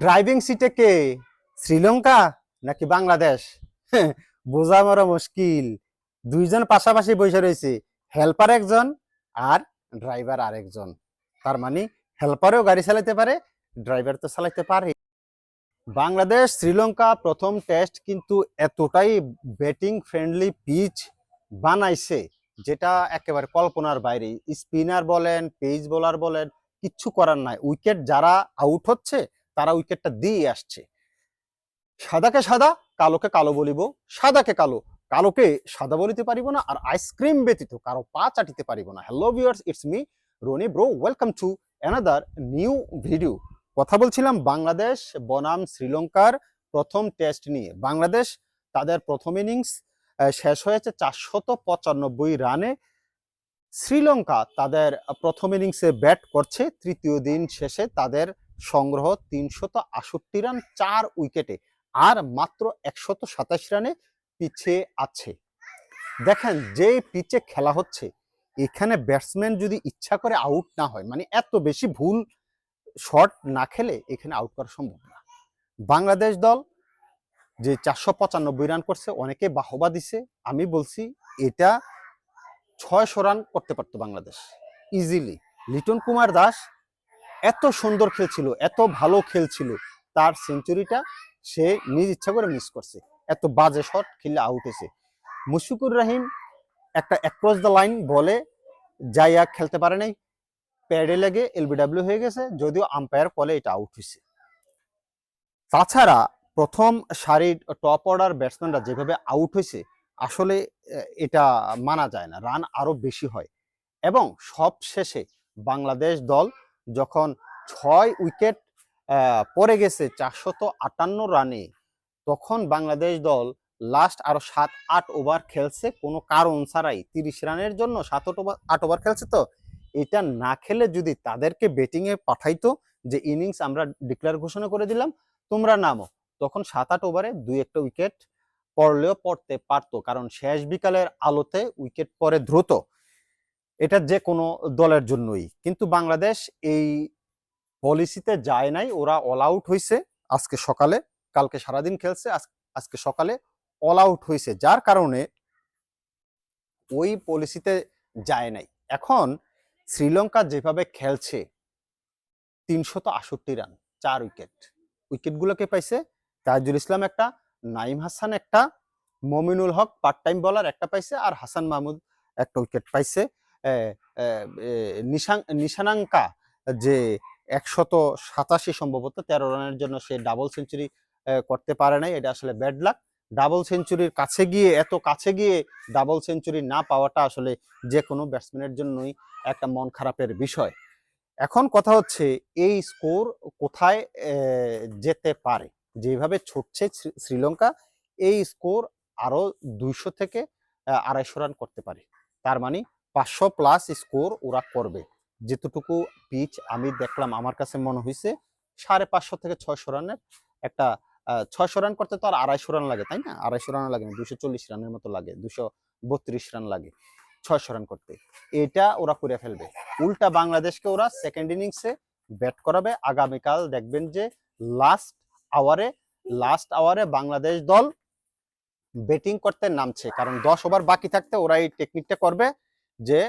Driving সিটে কে? শ্রীলঙ্কা নাকি বাংলাদেশ? বোঝা মারা মুশকিল। দুইজন পাশাপাশি বসে রয়েছে। হেল্পার একজন আর ড্রাইভার আরেকজন। তার মানে হেল্পারও গাড়ি চালাতে পারে, ড্রাইভার তো চালাতে পারে। বাংলাদেশ, শ্রীলঙ্কা প্রথম টেস্ট কিন্তু এতটাই ব্যাটিং ফ্রেন্ডলি পিচ বানাইছে, যেটা একেবারে কল্পনার বাইরে। স্পিনার বলেন পেস বোলার বলেন, কিচ্ছু করার নাই। উইকেট যারা আউট হচ্ছে তারা উইকেটটা দিয়ে আসছে। সাদাকে সাদা, কালোকে কালো বলিব। সাদাকে কালো, কালোকে সাদা বলিতে পারিব না আর আইসক্রিম ব্যতীত কারও পা চাটিতে পারিব না। Hello viewers it's me Rony bro welcome to another new video কথা বলছিলাম বাংলাদেশ, বনাম, শ্রীলঙ্কার প্রথম টেস্ট নিয়ে। বাংলাদেশ তাদের প্রথম ইনিংস শেষ হয়েছে চারশত পঁচানব্বই রানে। শ্রীলঙ্কা তাদের প্রথম ইনিংসে ব্যাট করছে, তৃতীয় দিন শেষে তাদের সংগ্রহ তিনশত আষট্টি রান চার উইকেটে, আর মাত্র একশত সাতাশ রানে পিছিয়ে আছে। দেখেন যে পিচে খেলা হচ্ছে, এখানে ব্যাটসম্যান যদি ইচ্ছা করে আউট না হয় মানে এত বেশি ভুল শট না খেলে এখানে আউট করা সম্ভব না। বাংলাদেশ দল যে চারশো পঁচানব্বই রান করছে, অনেকে বাহবা দিছে। আমি বলছি, এটা ছয়শো রান করতে পারতো বাংলাদেশ। ইজিলি লিটন কুমার দাস এত সুন্দর খেলছিল এত ভালো খেলছিল তার সেঞ্চুরিটা সে নিজ ইচ্ছা করে মিস করছে। এত বাজে শট খেললে আউট হয়েছে। মুশফিকুর রহিম একটা অ্যাক্রস দ্য লাইন বলে যাইয়া খেলতে পারে নাই প্যাডে লেগে এলবিডাব্লিউ হয়ে গেছে, যদিও আম্পায়ার ফলে এটা আউট হয়েছে। তাছাড়া প্রথম সারির টপ অর্ডার ব্যাটসম্যানরা যেভাবে আউট হয়েছে, আসলে এটা মানা যায় না রান আরও বেশি হয়। এবং সব শেষে বাংলাদেশ দল যখন ছয় উইকেট পড়ে গেছে চারশত আটান্ন রানে, তখন বাংলাদেশ দল লাস্ট আরও সাত আট ওভার খেলছে। কোনো কারণ ছাড়াই তিরিশ রানের জন্য সাত ওভার আট ওভার খেলছে তো। এটা না খেলে যদি তাদেরকে ব্যাটিং এ পাঠাইতো যে ইনিংস আমরা ডিক্লেয়ার ঘোষণা করে দিলাম, তোমরা নামো। তখন সাত আট ওভারে দুই একটা উইকেট পড়লেও পড়তে পারতো, কারণ শেষ বিকালের আলোতে উইকেট পরে দ্রুত। এটা যে কোনো দলের জন্যই। কিন্তু বাংলাদেশ এই পলিসিতে যায় নাই, ওরা অল আউট হয়েছে আজকে সকালে, কালকে সারাদিন খেলছে, আজ- আজকে সকালে অল আউট হয়েছে যার কারণে ওই পলিসিতে যায় নাই। এখন শ্রীলঙ্কা যেভাবে খেলছে, তিনশত আষট্টি রান, চার উইকেট। উইকেটগুলোকে পাইছে? তাজুল ইসলাম একটা নাইম হাসান একটা, মমিনুল হক পার্ট টাইম বলার একটা পাইছে, আর হাসান মাহমুদ একটা উইকেট পাইছে। নিশানাঙ্কা যে একশত সাতাশি সম্ভবত তেরো রানের জন্য সে ডাবল সেঞ্চুরি করতে পারে নাই। এটা আসলে ব্যাড লাক ডাবল সেঞ্চুরির কাছে গিয়ে, এত কাছে গিয়ে ডাবল সেঞ্চুরি না পাওয়াটা আসলে যে কোনো ব্যাটসম্যানের জন্যই একটা মন খারাপের বিষয়। এখন কথা হচ্ছে, এই স্কোর কোথায় যেতে পারে? যেভাবে ছুটছে শ্রীলঙ্কা, এই স্কোর আরও দুইশো থেকে আড়াইশো রান করতে পারে। তার মানে পাঁচশো প্লাস স্কোর ওরা করবে। যেতটুকু পিচ আমি দেখলাম, আমার কাছে মনে হয়েছে সাড়ে পাঁচশো থেকে ছয়শো রানের একটা ছয়শো রান করতে তো আর আড়াইশো রান লাগে, তাই না? আড়াইশো রান লাগে না দুশো চল্লিশ রানের মতো লাগে দুশো বত্রিশ রান লাগে ছয়শো রান করতে। এটা ওরা করে ফেলবে। উল্টা বাংলাদেশকে ওরা সেকেন্ড ইনিংসে ব্যাট করাবে। আগামীকাল দেখবেন যে লাস্ট আওয়ারে লাস্ট আওয়ারে বাংলাদেশ দল ব্যাটিং করতে নামছে। কারণ দশ ওভার বাকি থাকতে ওরা এই টেকনিকটা করবে। যে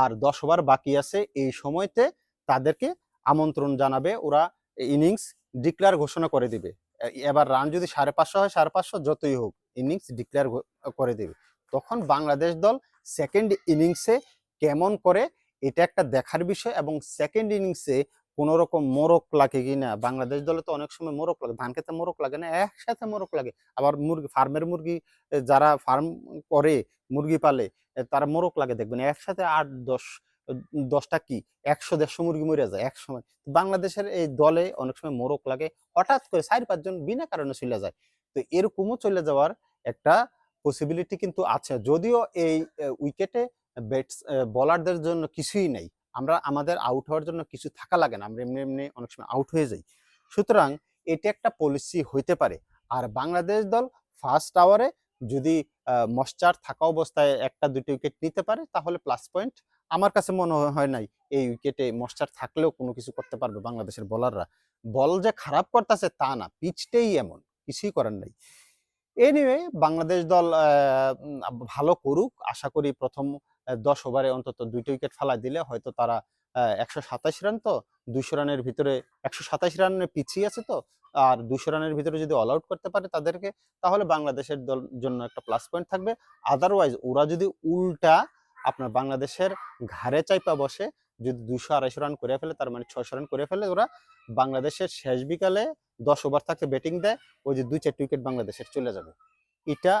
আর দশ ওভার বাকি আছে, এই সময়তে তাদেরকে আমন্ত্রণ জানাবে, ওরা ইনিংস ডিক্লেয়ার ঘোষণা করে দিবে। এবার রান যদি সাড়ে পাঁচশো হয়, সাড়ে পাঁচশো যতই হোক, ইনিংস ডিক্লেয়ার করে দেবে। তখন বাংলাদেশ দল সেকেন্ড ইনিংসে কেমন করে, এটা একটা দেখার বিষয় এবং সেকেন্ড ইনিংসে কোন রকম মোরক লাগে কিনা বাংলাদেশ দলে তো অনেক সময় মোরক লাগে, ধান খেতে মোরক লাগে না, একসাথে মোরক লাগে। আবার মুরগি, ফার্মের মুরগি যারা ফার্ম করে, মুরগি পালে তারা মোরক লাগে, দেখবেন একসাথে আট, দশ, দশটা কি? একশো, দেড়শো মুরগি মরে যায় এক সময় বাংলাদেশের এই দলে অনেক সময় মোরক লাগে, হঠাৎ করে চার, পাঁচজন বিনা কারণে চলে যায়। তো এরকমও চলে যাওয়ার একটা পসিবিলিটি কিন্তু আছে। যদিও এই উইকেটে ব্যাটস বলারদের জন্য কিছুই নেই। আমরা আমাদের আউট হওয়ার জন্য কিছু থাকা লাগে না, আমরা এমনি এমনি অনেক সময় আউট হয়ে যাই। সুতরাং এটা একটা পলিসি হইতে পারে। আর বাংলাদেশ দল ফার্স্ট আওয়ারে যদি মশ্চার থাকা অবস্থায় একটা দুটি উইকেট নিতে পারে, তাহলে প্লাস পয়েন্ট আমার কাছে মনে হয় নাই এই উইকেটে মশ্চার থাকলেও কোনো কিছু করতে পারবে বাংলাদেশের বোলাররা বল যে খারাপ করতেছে তা না পিচটাই এমন, কিছুই করার নাই। এনিওয়ে বাংলাদেশ দল ভালো করুক। আশা করি প্রথম দশ ওভারে অন্তত দুইটা উইকেট ফেলা দিলে হয়তো তারা একশো সাতাশ রান তো, দুইশো রানের ভিতরে, একশো সাতাশ রানের পিছিয়ে আছে তো, আর দুইশো রানের ভিতরে যদি অল আউট করতে পারে তাদেরকে, তাহলে বাংলাদেশের দল জন্য একটা প্লাস পয়েন্ট থাকবে। আদারওয়াইজ ওরা যদি উল্টা আপনার বাংলাদেশের ঘাড়ে চাইপা বসে, যদি দুশো আড়াইশো রান করে ফেলে, তার মানে ছয়শো রান করে ফেলে, ওরা বাংলাদেশের শেষ বিকালে দশ ওভার থাকতে ব্যাটিং দেয় ওই যে দুই চারটি উইকেট বাংলাদেশের চলে যাবে। এটা